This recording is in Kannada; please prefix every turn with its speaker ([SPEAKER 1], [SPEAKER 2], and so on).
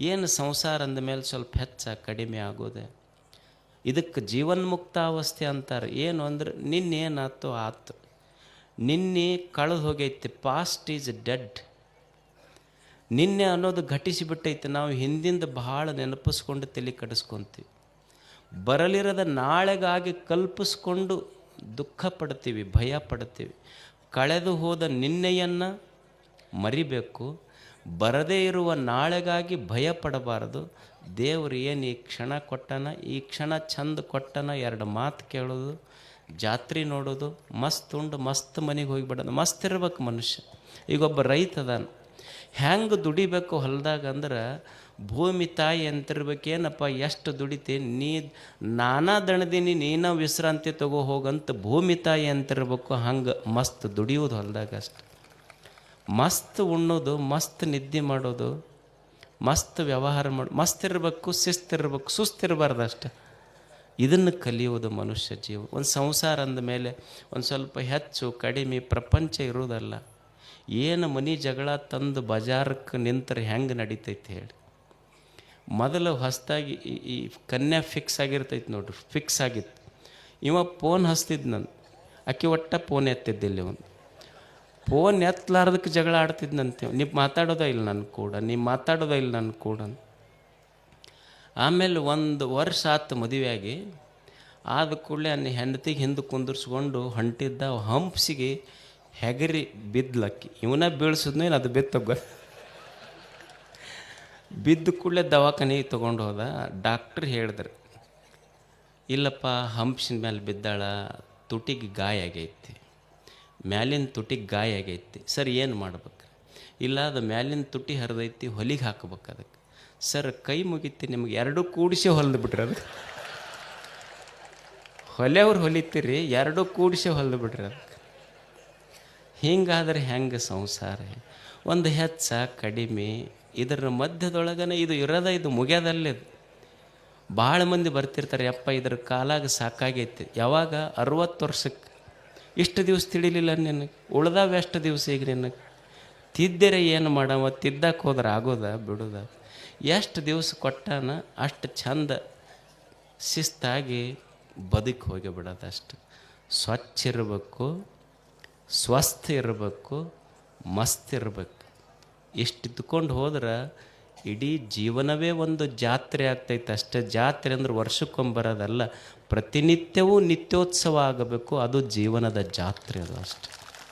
[SPEAKER 1] ಏನು ಸಂಸಾರ ಅಂದ ಮೇಲೆ ಸ್ವಲ್ಪ ಹೆಚ್ಚ ಕಡಿಮೆ ಆಗೋದೆ? ಇದಕ್ಕೆ ಜೀವನ್ಮುಕ್ತಾವಸ್ಥೆ ಅಂತಾರೆ. ಏನು ಅಂದ್ರೆ ನಿನ್ನೇನಾಯ್ತು ಆತು. ನಿನ್ನೆ ಕಳೆದು ಹೋಗೈತಿ. ಪಾಸ್ಟ್ ಈಸ್ ಡೆಡ್ ನಿನ್ನೆ ಅನ್ನೋದು ಘಟಿಸಿಬಿಟ್ಟೈತೆ. ನಾವು ಹಿಂದಿಂದ ಭಾಳ ನೆನಪಿಸ್ಕೊಂಡು ತಲೆ ಕಡಿಸ್ಕೊತೀವಿ. ಬರಲಿರದ ನಾಳೆಗಾಗಿ ಕಲ್ಪಿಸ್ಕೊಂಡು ದುಃಖ ಪಡ್ತೀವಿ, ಭಯ ಪಡ್ತೀವಿ. ಕಳೆದು ಹೋದ ನಿನ್ನೆಯನ್ನು ಮರಿಬೇಕು. ಬರದೇ ಇರುವ ನಾಳೆಗಾಗಿ ಭಯ ಪಡಬಾರದು ದೇವರು ಏನು ಈ ಕ್ಷಣ ಕೊಟ್ಟನ, ಈ ಕ್ಷಣ ಚಂದ ಕೊಟ್ಟನ ಎರಡು ಮಾತು ಕೇಳೋದು, ಜಾತ್ರೆ ನೋಡೋದು, ಮಸ್ತ್ ಉಂಡು, ಮಸ್ತ್ ಮನೆಗೆ ಹೋಗಿಬಿಡೋದು. ಮಸ್ತ್ ಇರ್ಬೇಕು ಮನುಷ್ಯ. ಈಗ ಒಬ್ಬ ರೈತ ಅದಾನ. ಹೆಂಗೆ ದುಡಿಬೇಕು ಹೊಲದಾಗ ಅಂದ್ರೆ, ಭೂಮಿ ತಾಯಿ ಅಂತಿರ್ಬೇಕೇನಪ್ಪ ಎಷ್ಟು ದುಡಿತಿ ನೀ ನಾನಾ ದಣದೀನಿ, ನೀನ ವಿಶ್ರಾಂತಿ ತಗೋ ಹೋಗಂತ ಭೂಮಿ ತಾಯಿ ಅಂತಿರ್ಬೇಕು, ಹಂಗೆ ಮಸ್ತ್ ದುಡಿಯೋದು ಹೊಲದಾಗ ಅಷ್ಟು. ಮಸ್ತ್ ಉಣ್ಣೋದು, ಮಸ್ತ್ ನಿದ್ದೆ ಮಾಡೋದು, ಮಸ್ತ್ ವ್ಯವಹಾರ ಮಾಡಿ, ಮಸ್ತ್ ಇರಬೇಕು ಶಿಸ್ತಿರ್ಬೇಕು ಸುಸ್ತಿರಬಾರ್ದು ಅಷ್ಟೆ. ಇದನ್ನು ಕಲಿಯೋದು ಮನುಷ್ಯ ಜೀವ. ಒಂದು ಸಂಸಾರ ಅಂದ ಮೇಲೆ ಒಂದು ಸ್ವಲ್ಪ ಹೆಚ್ಚು, ಕಡಿಮೆ ಪ್ರಪಂಚ ಇರೋದಲ್ಲ ಏನು ಮನೆ ಜಗಳ ತಂದು ಬಜಾರಕ್ಕೆ ನಿಂತರೆ ಹೆಂಗೆ ನಡೀತೈತೆ ಹೇಳಿ. ಮೊದಲು ಹೊಸದಾಗಿ ಈ ಕನ್ಯಾ ಫಿಕ್ಸ್ ಆಗಿರ್ತೈತೆ ನೋಡ್ರಿ ಫಿಕ್ಸ್ ಆಗಿತ್ತು. ಇವ ಫೋನ್ ಹಸ್ತಿದ್ದು ನಾನು. ಆಕೆ ಒಟ್ಟ ಫೋನ್ ಎತ್ತಿದ್ದಿಲ್ಲ ಇವನು. ಫೋನ್ ಎತ್ತಲಾರ್ದಕ್ಕೆ ಜಗಳ ಆಡ್ತಿದ್ನಂತೆ. ನೀವು ಮಾತಾಡೋದ ಇಲ್ಲ ನನ್ನ ಕೂಡ, ನೀವು ಮಾತಾಡೋದ ಇಲ್ಲ ನನ್ನ ಕೂಡ ಆಮೇಲೆ ಒಂದು ವರ್ಷ ಆತು ಮದುವೆಯಾಗಿ, ಆದ ಕೂಡಲೇ ಅನ್ನ ಹೆಂಡತಿಗೆ ಹಿಂದೆ ಕುಂದಿರ್ಸ್ಕೊಂಡು ಹೊಂಟಿದ್ದ ಹಂಪ್ಸಿಗೆ ಹೆಗರಿ ಬಿದ್ದಲಕ್ಕಿ ಇವನ ಬೀಳ್ಸಿದ್ನು ಏನು ಅದು ಬಿತ್ತಗ ಬಿದ್ದ ಕೂಡಲೇ ದವಾಖಾನೆಗೆ ತೊಗೊಂಡು ಹೋದ. ಡಾಕ್ಟ್ರ್ ಹೇಳಿದ್ರು, ಇಲ್ಲಪ್ಪ, ಹಂಪ್ಸಿನ ಮೇಲೆ ಬಿದ್ದಾಳ, ತುಟಿಗೆ ಗಾಯ ಆಗೈತಿ. ಮ್ಯಾಲಿನ ತುಟಿಗೆ ಗಾಯ ಆಗೈತಿ. ಸರ್, ಏನು ಮಾಡ್ಬೇಕು? ಇಲ್ಲ ಅದು ಮ್ಯಾಲಿನ ತುಟಿ ಹರಿದೈತಿ, ಹೊಲಿಗೆ ಹಾಕ್ಬೇಕು ಅದಕ್ಕೆ. ಸರ್, ಕೈ ಮುಗಿತಿ, ನಿಮ್ಗೆ ಎರಡೂ ಕೂಡಿಸಿ ಹೊಲ್ದು ಬಿಟ್ರಿ ಅದು. ಹೊಲೆಯವ್ರು ಹೊಲಿತೀರಿ, ಎರಡೂ ಕೂಡಿಸಿ ಹೊಲ್ದು ಬಿಟ್ರಿ ಅದಕ್ಕೆ. ಹಿಂಗಾದ್ರೆ ಹೆಂಗೆ ಸಂಸಾರ? ಒಂದು ಹೆಚ್ಚ, ಕಡಿಮೆ, ಇದರ ಮಧ್ಯದೊಳಗನೆ ಇದು ಇರೋದ, ಇದು ಮುಗಿಯೋದಲ್ಲೇ ಭಾಳ ಮಂದಿ ಬರ್ತಿರ್ತಾರೆ, ಯಪ್ಪ, ಇದ್ರ ಕಾಲಾಗ ಸಾಕಾಗೈತಿ. ಯಾವಾಗ? ಅರುವತ್ತು ವರ್ಷಕ್ಕೆ. ಇಷ್ಟು ದಿವಸ ತಿಳಿಲಿಲ್ಲ ನಿನಗೆ ಉಳ್ದಾವ ಎಷ್ಟು ದಿವಸ ಈಗ ನಿನಗೆ ತಿದ್ದರೆ ಏನು ಮಾಡವ? ತಿದ್ದಕ್ಕೆ ಹೋದ್ರೆ ಆಗೋದ, ಬಿಡೋದ? ಎಷ್ಟು ದಿವಸ ಕೊಟ್ಟಾನ, ಅಷ್ಟು ಚಂದ ಶಿಸ್ತಾಗಿ ಬದುಕಿ ಹೋಗಿ ಬಿಡೋದು ಸ್ವಚ್ಛ ಇರಬೇಕು, ಸ್ವಸ್ಥ ಇರಬೇಕು, ಮಸ್ತ್ ಇರಬೇಕು. ಇಷ್ಟು ಇದ್ದುಕೊಂಡು ಹೋದ್ರೆ ಇಡೀ ಜೀವನವೇ ಒಂದು ಜಾತ್ರೆ ಆಗ್ತೈತೆ. ಅಷ್ಟೇ ಜಾತ್ರೆ ಅಂದ್ರೆ ವರ್ಷಕ್ಕೊಂಬರೋದಲ್ಲ, ಪ್ರತಿನಿತ್ಯವೂ ನಿತ್ಯೋತ್ಸವ ಆಗಬೇಕು. ಅದು ಜೀವನದ ಜಾತ್ರೆ ಅದು ಅಷ್ಟೆ.